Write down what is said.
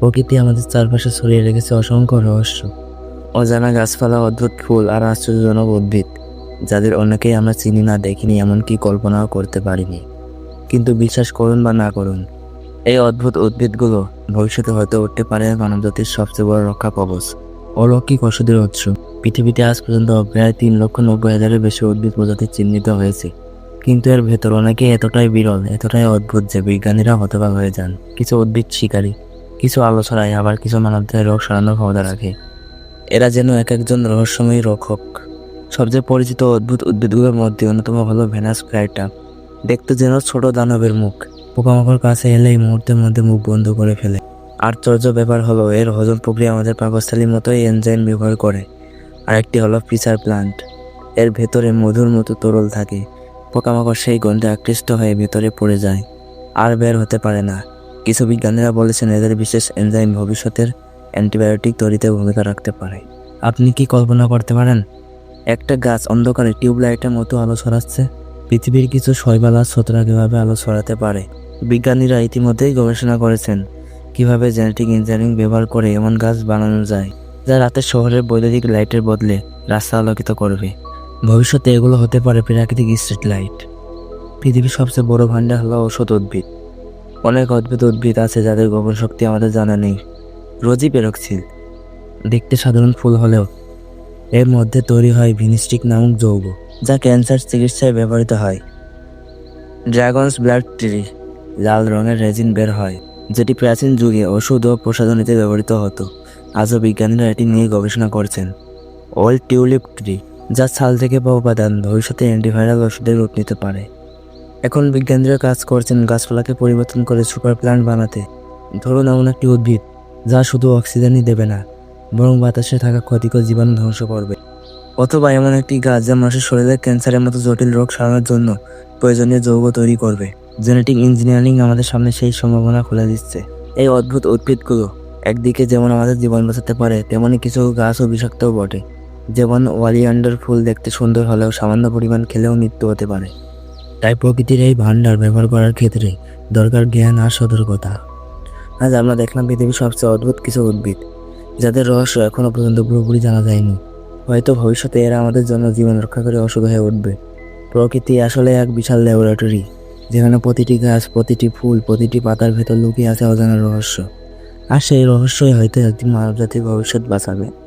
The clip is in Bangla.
প্রকৃতি আমাদের চারপাশে ছড়িয়ে রেখেছে অসংখ্য রহস্য। অজানা গাছপালা, অদ্ভুত ফুল আর আশ্চর্যজনক উদ্ভিদ, যাদের অনেকেই আমরা চিনি না, দেখিনি, এমনকি কল্পনাও করতে পারিনি। কিন্তু বিশ্বাস করুন বা না করুন, এই অদ্ভুত উদ্ভিদগুলো ভবিষ্যতে হয়তো উঠতে পারে মানবজাতির সবচেয়ে বড় রক্ষা কবচ। অলৌকিক ওষুধের উৎস। পৃথিবীতে আজ পর্যন্ত প্রায় তিন লক্ষ নব্বই হাজারের বেশি উদ্ভিদ প্রজাতি চিহ্নিত হয়েছে। কিন্তু এর ভেতর অনেকে এতটাই বিরল, এতটাই অদ্ভুত যে বিজ্ঞানীরা হতবাক হয়ে যান। কিছু উদ্ভিদ শিকারী কিছু আলো ছড়ায় আবার কিছু মানবদের রোগ সরানোর ক্ষমতা রাখে। এরা যেন এক একজন রহস্যময়ী রক্ষক সবচেয়ে পরিচিত অদ্ভুত উদ্ভিদগুলোর মধ্যে অন্যতম হলো ভেনাস ফ্লাইটা দেখতে যেন ছোট দানবের মুখ। পোকামাকড় কাছে এলে এই মুহূর্তের মধ্যে মুখ বন্ধ করে ফেলে। আশ্চর্য ব্যাপার হলো, এর হজম প্রক্রিয়া আমাদের পাকস্থলীর মতোই এনজাইম ব্যবহার করে। আরেকটি হলো ফিচার প্লান্ট। এর ভেতরে মধুর মতো তরল থাকে। পোকামাকড় সেই গন্ধে আকৃষ্ট হয়ে ভেতরে পড়ে যায়। আর বের হতে পারে না। কিছু বিজ্ঞানীরা বলেছেন এদের বিশেষ এনজাইম ভবিষ্যতের অ্যান্টিবায়োটিক তৈরিতে ভূমিকা রাখতে পারে। আপনি কি কল্পনা করতে পারেন, একটা গাছ অন্ধকারে টিউবলাইটের মতো আলো ছড়াচ্ছে? পৃথিবীর কিছু শৈবাল আর ছত্রাক কীভাবে আলো ছড়াতে পারে। বিজ্ঞানীরা ইতিমধ্যেই গবেষণা করেছেন কীভাবে জেনেটিক ইঞ্জিনিয়ারিং ব্যবহার করে এমন গাছ বানানো যায়, যা রাতের শহরের বৈদ্যুতিক লাইটের বদলে রাস্তা আলোকিত করবে। ভবিষ্যতে এগুলো হতে পারে প্রাকৃতিক স্ট্রিট লাইট। পৃথিবীর সবচেয়ে বড় ভাণ্ডার হলো ঔষধ উদ্ভিদ। অনেক অদ্ভুত উদ্ভিদ আছে যাদের গোপন শক্তি আমাদের জানা নেই। রোজই পেরোক্সিল দেখতে সাধারণ ফুল হলেও এর মধ্যে তৈরি হয় ভিনিস্টিক নামক যৌগ, যা ক্যান্সার চিকিৎসায় ব্যবহৃত হয়। ড্রাগনস ব্লাড ট্রি লাল রঙের রেজিন বের হয়, যেটি প্রাচীন যুগে ওষুধ ও প্রসাধনীতে ব্যবহৃত হতো। আজও বিজ্ঞানীরা এটি নিয়ে গবেষণা করছেন। ওল্ড টিউলিপ ট্রি, যা ছাল থেকে পাওয়া উপাদান ভবিষ্যতে অ্যান্টিভাইরাল ওষুধের রূপ নিতে পারে। এখন বিজ্ঞানীরা কাজ করছেন গাছপালাকে পরিবর্তন করে সুপার প্ল্যান্ট বানাতে। ধরুন, এমন একটি উদ্ভিদ, যা শুধু অক্সিজেনই দেবে না, বরং বাতাসে থাকা ক্ষতিকর জীবাণু ধ্বংস করবে। অথবা এমন একটি গাছ, যা মানুষের শরীরে ক্যান্সারের মতো জটিল রোগ সারানোর জন্য প্রয়োজনীয় যৌগ তৈরি করবে। জেনেটিক ইঞ্জিনিয়ারিং আমাদের সামনে সেই সম্ভাবনা খুলে দিচ্ছে। এই অদ্ভুত উদ্ভিদগুলো একদিকে যেমন আমাদের জীবন বাঁচাতে পারে, তেমনি কিছু গাছও বিষাক্তও বটে। যেমন ওয়ালিয়ান্ডার ফুল দেখতে সুন্দর হলেও সামান্য পরিমাণ খেলেও মৃত্যু হতে পারে। তাই প্রকৃতির এই ভাণ্ডার ব্যবহার করার ক্ষেত্রে দরকার জ্ঞান আর সতর্কতা। আজ আমরা দেখলাম পৃথিবীর সবচেয়ে অদ্ভুত কিছু উদ্ভিদ, যাদের রহস্য এখনও পর্যন্ত পুরোপুরি জানা যায়নি। হয়তো ভবিষ্যতে এরা আমাদের জন্য জীবন রক্ষা করে ওষুধ হয়ে উঠবে। প্রকৃতি আসলে এক বিশাল ল্যাবরেটরি, যেখানে প্রতিটি গাছ, প্রতিটি ফুল, প্রতিটি পাতার ভেতর লুকিয়ে আছে অজানা রহস্য। আর সেই রহস্যই হয়তো একদিন মানবজাতির ভবিষ্যৎ বাঁচাবে।